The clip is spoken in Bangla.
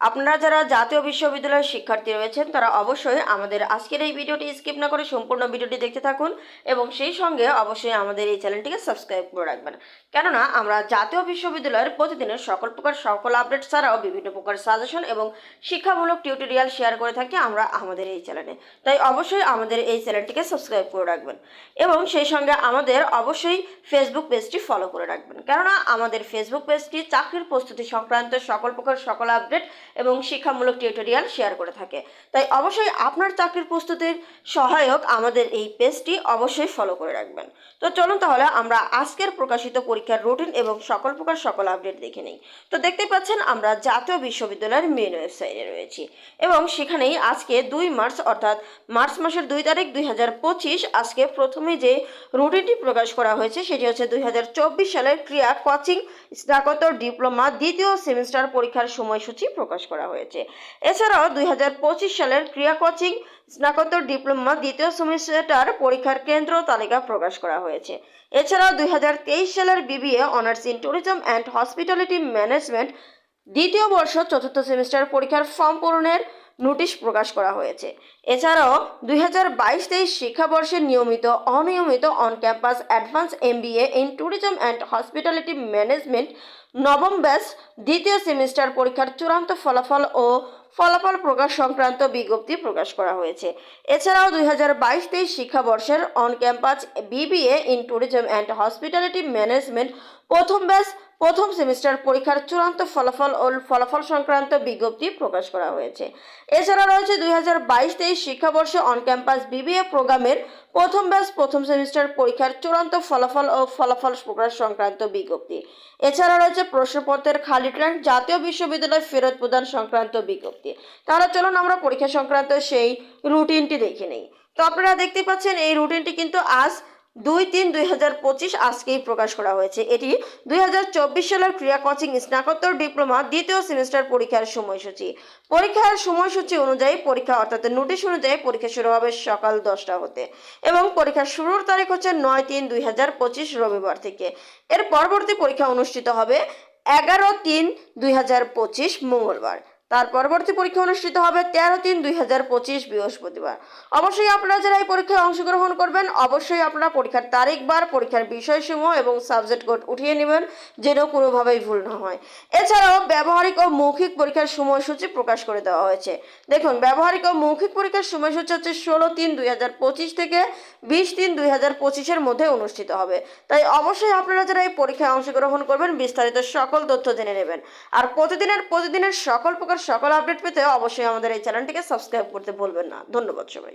আপনারা যারা জাতীয় বিশ্ববিদ্যালয়ের শিক্ষার্থী রয়েছেন, তারা অবশ্যই আমাদের আজকের এই ভিডিওটি স্কিপ না করে সম্পূর্ণ ভিডিওটি দেখতে থাকুন এবং সেই সঙ্গে অবশ্যই আমাদের এই চ্যানেলটিকে সাবস্ক্রাইব করে রাখবেন। কেননা, আমরা জাতীয় বিশ্ববিদ্যালয়ের প্রতিদিনের সকল প্রকার সকল আপডেট ছাড়াও বিভিন্ন প্রকার সাজেশন এবং শিক্ষামূলক টিউটোরিয়াল শেয়ার করে থাকি আমরা আমাদের এই চ্যানেলে। তাই অবশ্যই আমাদের এই চ্যানেলটিকে সাবস্ক্রাইব করে রাখবেন এবং সেই সঙ্গে আমাদের অবশ্যই ফেসবুক পেজটি ফলো করে রাখবেন। কেননা, আমাদের ফেসবুক পেজটি চাকরির প্রস্তুতি সংক্রান্ত সকল প্রকার সকল আপডেট এবং শিক্ষামূলক টিউটোরিয়াল শেয়ার করে থাকে। তাই অবশ্যই আপনার চাকরির প্রস্তুতির সহায়ক আমাদের এই পেজটি অবশ্যই ফলো করে রাখবেন। তো চলুন তাহলে আমরা আজকের প্রকাশিত পরীক্ষার রুটিন এবং সকল প্রকার সকল আপডেট দেখে নিই। তো দেখতে পাচ্ছেন আমরা জাতীয় বিশ্ববিদ্যালয়ের মেন ওয়েবসাইটে রয়েছি এবং সেখানেই আজকে দুই মার্চ অর্থাৎ মার্চ মাসের দুই তারিখ দুই হাজার পঁচিশ আজকে প্রথমে যে রুটিনটি প্রকাশ করা হয়েছে সেটি হচ্ছে দুই হাজার চব্বিশ সালের ক্রিয়া কোচিং স্নাতকোত্তর ডিপ্লোমা দ্বিতীয় সেমিস্টার পরীক্ষার সময়সূচি প্রকাশ করা হয়েছে। এছাড়াও দুই হাজার পঁচিশ সালের ক্রিয়া কোচিং স্নাতকোত্তর ডিপ্লোমা দ্বিতীয় সেমিস্টার পরীক্ষার কেন্দ্র তালিকা প্রকাশ করা হয়েছে। এছাড়াও দুই হাজার তেইশ সালের BBA honours in tourism and hospitality management দ্বিতীয় বর্ষ চতুর্থ সেমিস্টার পরীক্ষার ফর্ম পূরণের নোটিশ প্রকাশ করা হয়েছে। এছাড়াও দুই হাজার বাইশ তেইশ শিক্ষাবর্ষে নিয়মিত, অনিয়মিত on campus advance M B A in tourism and hospitality management নবম ব্যাচ দ্বিতীয় সেমিস্টার পরীক্ষার চূড়ান্ত ফলাফল ও ফলাফল প্রকাশ সংক্রান্ত বিজ্ঞপ্তি প্রকাশ করা হয়েছে। এছাড়াও দুই হাজার বাইশ তেইশ শিক্ষাবর্ষের on campus BBA in tourism and hospitality management প্রথম ব্যাচ প্রথম সেমিস্টার পরীক্ষার চূড়ান্ত ফলাফল ও ফলাফল সংক্রান্ত বিজ্ঞপ্তি প্রকাশ করা হয়েছে। এছাড়া রয়েছে দুই হাজার বাইশ তেইশ শিক্ষাবর্ষে অন ক্যাম্পাস বিবিএ প্রোগ্রামের প্রথম ব্যাচ প্রথম সেমিস্টার পরীক্ষার চূড়ান্ত ফলাফল ও ফলাফল প্রকাশ সংক্রান্ত বিজ্ঞপ্তি। এছাড়া রয়েছে প্রশ্নপত্রের খালি ট্র্যাক জাতীয় বিশ্ববিদ্যালয় ফেরত প্রদান সংক্রান্ত বিজ্ঞপ্তি। তাহলে চলুন আমরা পরীক্ষা সংক্রান্ত সেই রুটিনটি দেখে নিই। তো আপনারা দেখতে পাচ্ছেন এই রুটিনটি কিন্তু আজ দুই তিন দুই হাজার পঁচিশ আজকেই প্রকাশ করা হয়েছে। এটি দুই হাজার চব্বিশ সালের ক্রিয়া কোচিং স্নাতকোত্তর ডিপ্লোমা দ্বিতীয় সেমিস্টার পরীক্ষার সময়সূচি। পরীক্ষার সময়সূচি অনুযায়ী পরীক্ষা, অর্থাৎ নোটিশ অনুযায়ী পরীক্ষা শুরু হবে সকাল দশটা হতে এবং পরীক্ষার শুরুর তারিখ হচ্ছে নয় তিন দুই হাজার পঁচিশ রবিবার থেকে। এর পরবর্তী পরীক্ষা অনুষ্ঠিত হবে এগারো তিন দুই হাজার পঁচিশ মঙ্গলবার। তার পরবর্তী পরীক্ষা অনুষ্ঠিত হবে তেরো তিন দুই হাজার পঁচিশ বৃহস্পতিবার। অবশ্যই আপনারা যারা এই পরীক্ষায় অংশগ্রহণ করবেন, অবশ্যই আপনারা পরীক্ষার তারিখ বার, পরীক্ষার বিষয়সমূহ এবং সাবজেক্ট কোড উঠিয়ে নেবেন, যেন কোনোভাবেই ভুল না হয়। এছাড়াও ব্যবহারিক ও মৌখিক পরীক্ষার সময়সূচি প্রকাশ করে দেওয়া হয়েছে। দেখুন, ব্যবহারিক ও মৌখিক পরীক্ষার সময়সূচি হচ্ছে ষোলো তিন দুই হাজার পঁচিশ থেকে বিশ তিন দুই হাজার পঁচিশের মধ্যে অনুষ্ঠিত হবে। তাই অবশ্যই আপনারা যারা এই পরীক্ষায় অংশগ্রহণ করবেন, বিস্তারিত সকল তথ্য জেনে নেবেন। আর প্রতিদিনের প্রতিদিনের সকল প্রকার সকল আপডেট পেতে অবশ্যই আমাদের এই চ্যানেলটিকে সাবস্ক্রাইব করতে ভুলবেন না। ধন্যবাদ সবাই